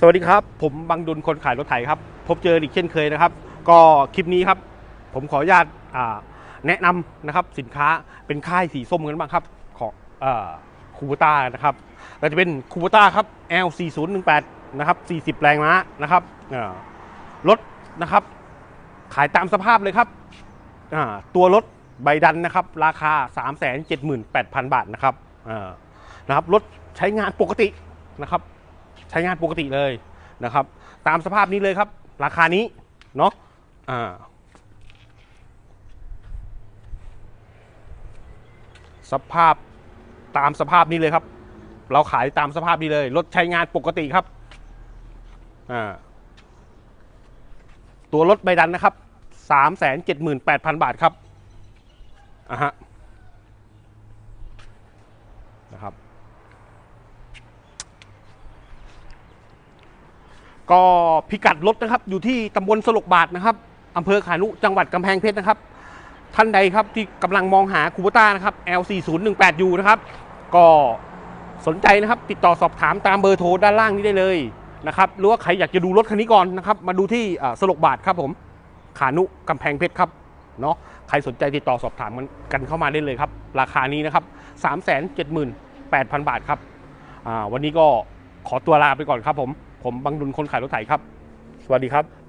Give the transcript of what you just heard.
สวัสดีครับ ผมบังดุลคนขายรถไถครับ พบเจออีกเช่นเคยนะครับ ก็คลิปนี้ครับ ผมขออนุญาตแนะนำนะครับสินค้าเป็นค่ายสีส้มกันบ้างครับของคูบูต้านะครับก็จะเป็นคูบูต้าครับ L4018 นะครับ40 แรงม้านะครับรถนะครับ ขายตามสภาพเลยครับตัวรถใบดันนะครับ ราคา 378,000 บาทนะครับนะครับรถใช้งานปกตินะครับ ใช้งานปกติเลยนะครับ ตามสภาพนี้เลยครับ ราคานี้เนาะอ่าสภาพตามสภาพนี้เลยครับ เราขายตามสภาพนี้เลยรถใช้งานปกติครับอ่าตัวรถใบดันนะครับสามแสนเจ็ดหมื่นแปดพันบาทครับอะฮะนะครับ ก็พิกัดรถนะครับ อยู่ที่ตำบลสลกบาทนะครับอำเภอขานุจังหวัดกำแพงเพชรนะครับ ท่านใดครับที่กำลังมองหาคูปต้านะครับ L4018U นะครับ ก็สนใจนะครับ ติดต่อสอบถามตามเบอร์โทรด้านล่างนี้ได้เลยนะครับหรือว่าใครอยากจะดูรถคันนี้ก่อนนะครับ มาดูที่สลกบาทครับผมขานุกำแพงเพชรครับเนาะใครสนใจติดต่อสอบถามกันกันเข้ามาได้เลยครับ ราคานี้นะครับ 378,000 บาทครับวันนี้ก็ขอตัวลาไปก่อนครับผม ผมบังดุลคนขายรถไถครับ สวัสดีครับ